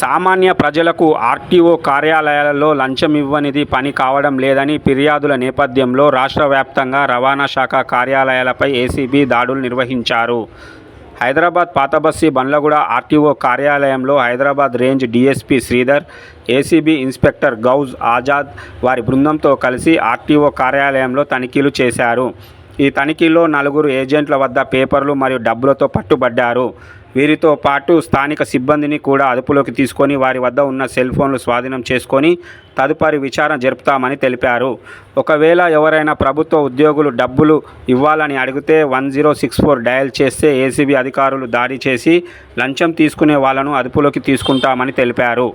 సామాన్య ప్రజలకు ఆర్టీఓ కార్యాలయాలలో లంచం ఇవ్వనిది పని కావడం లేదని ఫిర్యాదుల నేపథ్యంలో రాష్ట్ర వ్యాప్తంగా రవాణా శాఖ కార్యాలయాలపై ఏసీబీ దాడులు నిర్వహించారు. హైదరాబాద్ పాతబస్సి బండ్లగూడ ఆర్టీఓ కార్యాలయంలో Hyderabad range DSP Sridhar ACB inspector Ghouse Azad వారి బృందంతో కలిసి ఆర్టీఓ కార్యాలయంలో తనిఖీలు చేశారు. ఈ తనిఖీలో నలుగురు ఏజెంట్ల వద్ద పేపర్లు మరియు డబ్బులతో పట్టుబడ్డారు. వీరితో పాటు స్థానిక సిబ్బందిని కూడా అదుపులోకి తీసుకొని వారి వద్ద ఉన్న సెల్ ఫోన్లు స్వాధీనం చేసుకొని తదుపరి విచారణ జరుపుతామని తెలిపారు. ఒకవేళ ఎవరైనా ప్రభుత్వ ఉద్యోగులు డబ్బులు ఇవ్వాలని అడిగితే one zero six four dial చేస్తే ఏసీబీ అధికారులు దాడి చేసి లంచం తీసుకునే వాళ్ళను అదుపులోకి తీసుకుంటామని తెలిపారు.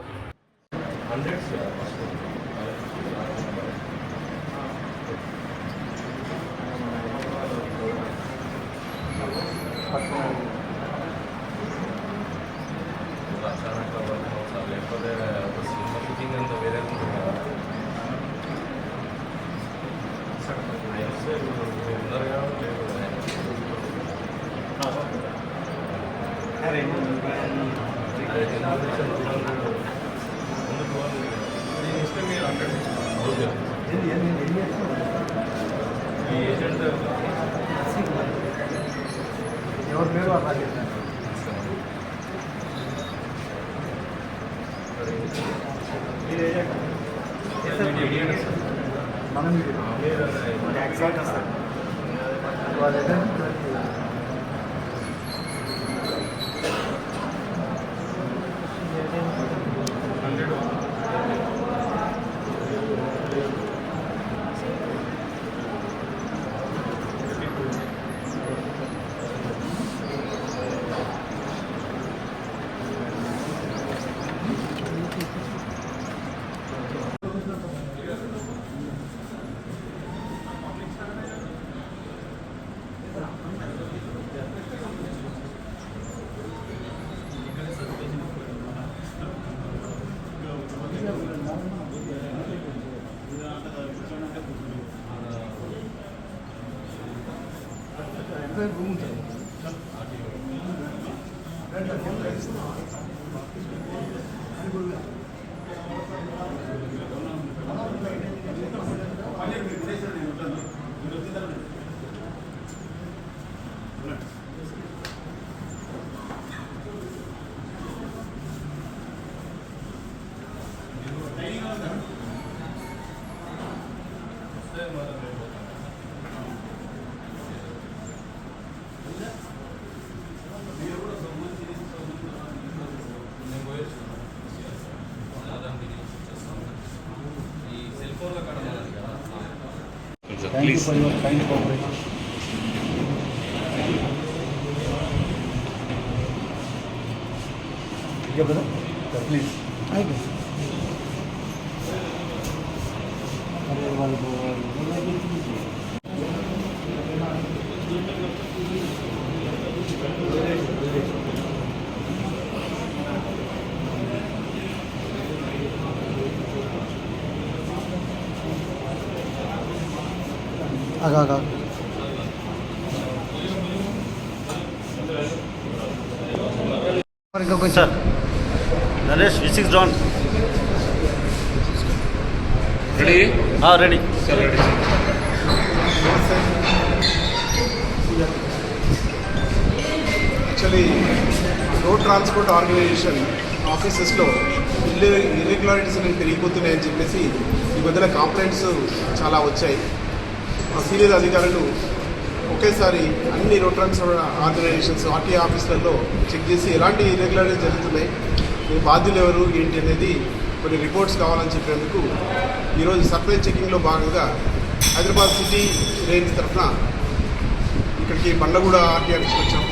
ఎవరి పేరు అలాగే మనం ఎగ్జాక్ట్ సార్ వాళ్ళ రూమ్ ఉంటుంది ఈ Please. for your kind cooperation. Brother? Please. అగా అగా sir Naresh V six done. Ready ready sir ready actually road transport organisation ఆఫీసెస్లో ఇల్లు ఇర్రెగ్యులారిటీస్ పెరిగిపోతున్నాయని చెప్పేసి ఈ మధ్యన కంప్లైంట్స్ చాలా వచ్చాయి. మా సీనియర్ అధికారులు ఒకేసారి అన్ని రోడ్ ట్రాన్స్పోర్ట్ ఆర్గనైజేషన్స్ ఆర్టీఏ ఆఫీసులలో చెక్ చేసి ఎలాంటి ఇర్రెగ్యులారిటీస్ జరుగుతున్నాయి ఈ బాధ్యులు ఎవరు ఏంటి అనేది కొన్ని రిపోర్ట్స్ కావాలని చెప్పేందుకు ఈరోజు సర్ప్రైజ్ చెకింగ్లో భాగంగా హైదరాబాద్ సిటీ రేంజ్ తరఫున ఇక్కడికి బండగూడ ఆర్టీఆర్ వచ్చాం.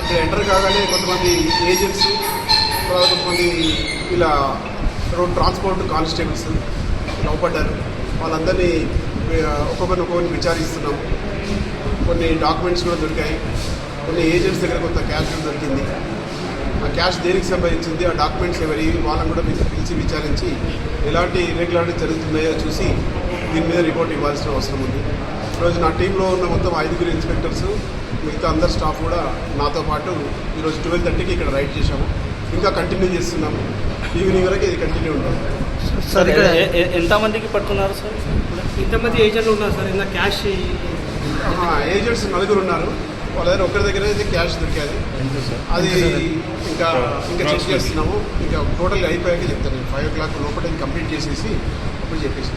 ఇక్కడ ఎంటర్ కాగానే కొంతమంది ఏజెంట్స్ తర్వాత కొంతమంది ఇలా రోడ్ ట్రాన్స్పోర్ట్ కానిస్టేబుల్స్ లోపడ్డారు. వాళ్ళందరినీ ఒక్కొక్కరిని ఒక్కొక్కరిని విచారిస్తున్నాం. కొన్ని డాక్యుమెంట్స్ కూడా దొరికాయి. కొన్ని ఏజెంట్స్ దగ్గర కొంత క్యాష్ కూడా దొరికింది. ఆ క్యాష్ దేనికి సంబంధించింది? ఆ డాక్యుమెంట్స్ ఎవరి? వాళ్ళని కూడా పిలిచి విచారించి ఎలాంటి ఇర్రెగ్యులారిటీ జరుగుతున్నాయో చూసి దీని మీద రిపోర్ట్ ఇవ్వాల్సిన అవసరం ఉంది. ఈరోజు నా టీంలో ఉన్న మొత్తం ఐదుగురు ఇన్స్పెక్టర్స్ మిగతా అందరు స్టాఫ్ కూడా నాతో పాటు ఈరోజు ట్వెల్వ్ థర్టీకి ఇక్కడ రైడ్ చేశాము. ఇంకా కంటిన్యూ చేస్తున్నాము. ఈవినింగ్ వరకు ఇది కంటిన్యూ ఉంటుంది. సార్ ఇక్కడ ఎంతమందికి పట్టుకున్నారు సార్? ఇంతమంది ఏజెంట్లు ఉన్నారు సార్ ఇంత క్యాష్ ఏజెంట్స్ నలుగురు ఉన్నారు. వాళ్ళ దగ్గర ఒకరి దగ్గర అయితే క్యాష్ దొరికేది. అది ఇంకా ఇంకా చెక్ చేస్తున్నాము. ఇంకా టోటల్గా అయిపోయాక చెప్తాను ఫైవ్ ఓ క్లాక్ లోపల కంప్లీట్ చేసేసి అప్పుడు చెప్పేసి